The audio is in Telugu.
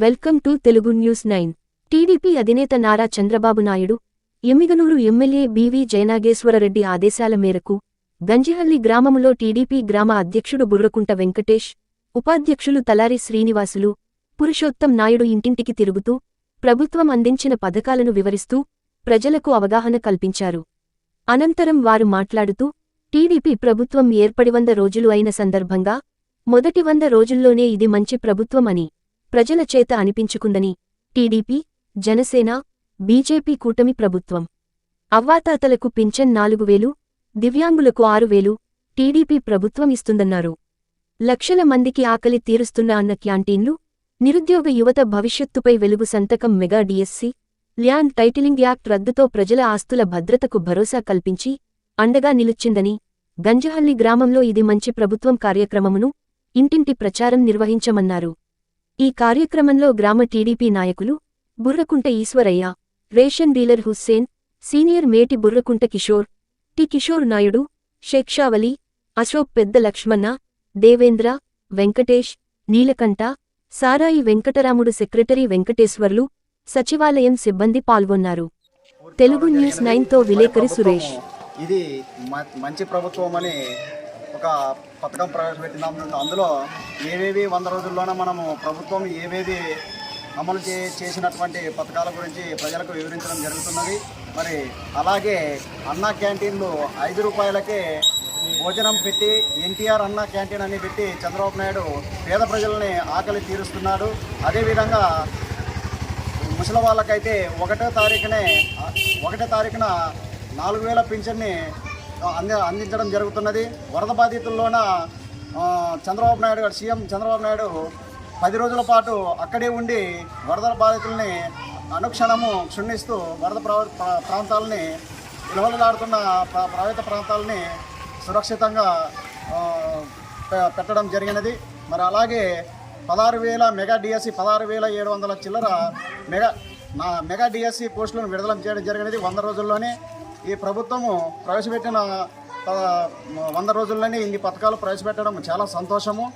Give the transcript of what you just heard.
Welcome to Telugu news nine. TDP అధినేత నారా చంద్రబాబు నాయుడు ఎమ్మిగనూరు ఎమ్మెల్యే బీవీ జయనాగేశ్వరరెడ్డి ఆదేశాల మేరకు గంజిహల్లి గ్రామములో టీడీపీ గ్రామ అధ్యక్షుడు బుర్రకుంట వెంకటేష్ ఉపాధ్యక్షులు తలారి శ్రీనివాసులు పురుషోత్తం నాయుడు ఇంటింటికి తిరుగుతూ ప్రభుత్వం అందించిన పథకాలను వివరిస్తూ ప్రజలకు అవగాహన కల్పించారు. అనంతరం వారు మాట్లాడుతూ టీడీపీ ప్రభుత్వం ఏర్పడి వంద రోజులు అయిన సందర్భంగా మొదటి వంద రోజుల్లోనే ఇది మంచి ప్రభుత్వం అని ప్రజల చేత అనిపించుకుందని టీడీపీ జనసేన బీజేపీ కూటమి ప్రభుత్వం. అవ్వాతాతలకు పింఛన్ నాలుగు వేలు దివ్యాంగులకు ఆరు వేలు టీడీపీ ప్రభుత్వం ఇస్తుందన్నారు. లక్షల మందికి ఆకలి తీరుస్తున్న అన్న క్యాంటీన్లు నిరుద్యోగ యువత భవిష్యత్తుపై వెలుగు సంతకం mega DSC land titling act రద్దుతో ప్రజల ఆస్తుల భద్రతకు భరోసా కల్పించి అండగా నిలుచ్చిందని గంజహల్లి గ్రామంలో ఇది మంచి ప్రభుత్వం కార్యక్రమమును ఇంటింటి ప్రచారం నిర్వహించమన్నారు. ఈ కార్యక్రమంలో గ్రామ టీడీపీ నాయకులు Burrakunta Eswaraiah ration dealer Hussain senior మేటి బుర్రకుంట కిషోర్ టి కిషోర్ నాయుడు షేక్షావలి అశోక్ పెద్ద లక్ష్మణ దేవేంద్ర వెంకటేష్ నీలకంఠ సారాయి వెంకటరాముడు సెక్రటరీ వెంకటేశ్వర్లు సచివాలయం సిబ్బంది పాల్గొన్నారు. తెలుగు న్యూస్ నైన్తో విలేకరి సురేష్. ఇది మంచి ప్రభుత్వం అని ఒక పథకం ప్రవేశపెట్టినాము అందులో ఏవేవి వంద రోజుల్లోనూ మనము ప్రభుత్వం ఏవేవి అమలు చే చేసినటువంటి పథకాల గురించి ప్రజలకు వివరించడం జరుగుతున్నది. మరి అలాగే అన్నా క్యాంటీన్లు ఐదు రూపాయలకే భోజనం పెట్టి ఎన్టీఆర్ అన్నా క్యాంటీన్ అని పెట్టి చంద్రబాబు నాయుడు పేద ప్రజల్ని ఆకలి తీరుస్తున్నాడు. అదేవిధంగా ముసలి వాళ్ళకైతే ఒకటో తారీఖునే ఒకటో తారీఖున నాలుగు వేల పింఛన్ని అంది అందించడం జరుగుతున్నది. వరద బాధితుల్లోన చంద్రబాబు నాయుడు గారు సీఎం చంద్రబాబు నాయుడు పది రోజుల పాటు అక్కడే ఉండి వరదల బాధితుల్ని అనుక్షణము క్షుణ్ణిస్తూ వరద ప్రాంతాలని విలువలాడుతున్న ప్రభావిత ప్రాంతాలని సురక్షితంగా పె- పెట్టడం జరిగినది. మరి అలాగే పదహారు వేల మెగా డిఎస్సి పదహారు వేల ఏడు వందల చిల్లర మెగా నా మెగా డిఎస్సి పోస్టులను విడుదల చేయడం జరిగినది. వంద రోజుల్లోనే ఈ ప్రభుత్వము ప్రవేశపెట్టిన వంద రోజుల్లోనే ఇన్ని పథకాలు ప్రవేశపెట్టడం చాలా సంతోషము.